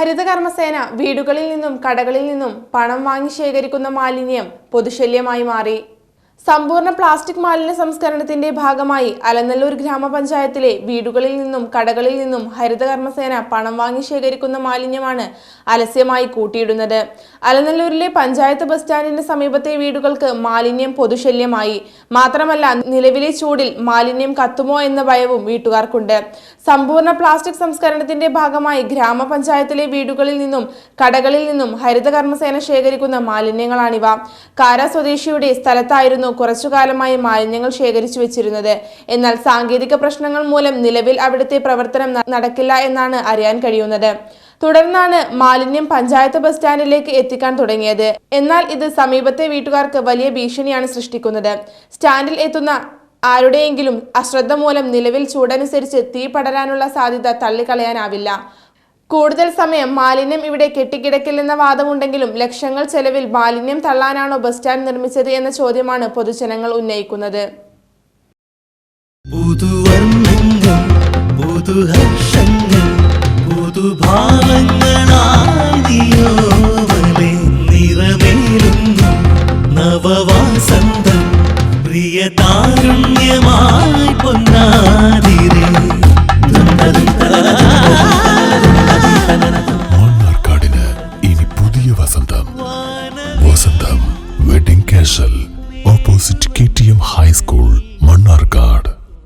ഹരിതകർമ്മസേന വീടുകളിൽ നിന്നും കടകളിൽ നിന്നും പണം വാങ്ങി ശേഖരിക്കുന്ന മാലിന്യം പൊതുശല്യമായി മാറി. സമ്പൂർണ പ്ലാസ്റ്റിക് മാലിന്യ സംസ്കരണത്തിന്റെ ഭാഗമായി അലനല്ലൂർ ഗ്രാമപഞ്ചായത്തിലെ വീടുകളിൽ നിന്നും കടകളിൽ നിന്നും ഹരിതകർമ്മസേന പണം വാങ്ങി ശേഖരിക്കുന്ന മാലിന്യമാണ് അലസ്യമായി കൂട്ടിയിടുന്നത്. അലനല്ലൂരിലെ പഞ്ചായത്ത് ബസ് സ്റ്റാൻഡിന് സമീപത്തെ വീടുകൾക്ക് മാലിന്യം പൊതുശല്യമായി. മാത്രമല്ല നിലവിലെ ചൂടിൽ മാലിന്യം കത്തുമോ എന്ന ഭയവും വീട്ടുകാർക്കുണ്ട്. സമ്പൂർണ പ്ലാസ്റ്റിക് സംസ്കരണത്തിന്റെ ഭാഗമായി ഗ്രാമപഞ്ചായത്തിലെ വീടുകളിൽ നിന്നും കടകളിൽ നിന്നും ഹരിതകർമ്മസേന ശേഖരിക്കുന്ന മാലിന്യങ്ങളാണിവ. കാര സ്വദേശിയുടെ സ്ഥലത്തായിരുന്നു കുറച്ചുകാലമായി മാലിന്യങ്ങൾ ശേഖരിച്ചു വെച്ചിരുന്നത്. എന്നാൽ സാങ്കേതിക പ്രശ്നങ്ങൾ മൂലം നിലവിൽ അവിടുത്തെ പ്രവർത്തനം നടക്കില്ല എന്നാണ് അറിയാൻ കഴിയുന്നത്. തുടർന്നാണ് മാലിന്യം പഞ്ചായത്ത് ബസ് സ്റ്റാൻഡിലേക്ക് എത്തിക്കാൻ തുടങ്ങിയത്. എന്നാൽ ഇത് സമീപത്തെ വീട്ടുകാർക്ക് വലിയ ഭീഷണിയാണ് സൃഷ്ടിക്കുന്നത്. സ്റ്റാൻഡിൽ എത്തുന്ന ആരുടെയെങ്കിലും അശ്രദ്ധ മൂലം നിലവിൽ ചൂടനുസരിച്ച് തീ പടരാനുള്ള സാധ്യത തള്ളിക്കളയാനാവില്ല. കൂടുതൽ സമയം മാലിന്യം ഇവിടെ കെട്ടിക്കിടക്കില്ലെന്ന വാദമുണ്ടെങ്കിലും ലക്ഷങ്ങൾ ചെലവിൽ മാലിന്യം തള്ളാനാണോ ബസ് സ്റ്റാൻഡ് നിർമ്മിച്ചത് എന്ന ചോദ്യമാണ് പൊതുജനങ്ങൾ ഉന്നയിക്കുന്നത്. പ്രിയ താരുണ്യമായി പൊന്നാതിരേ. Castle opposite K T M high school Mannarkkad.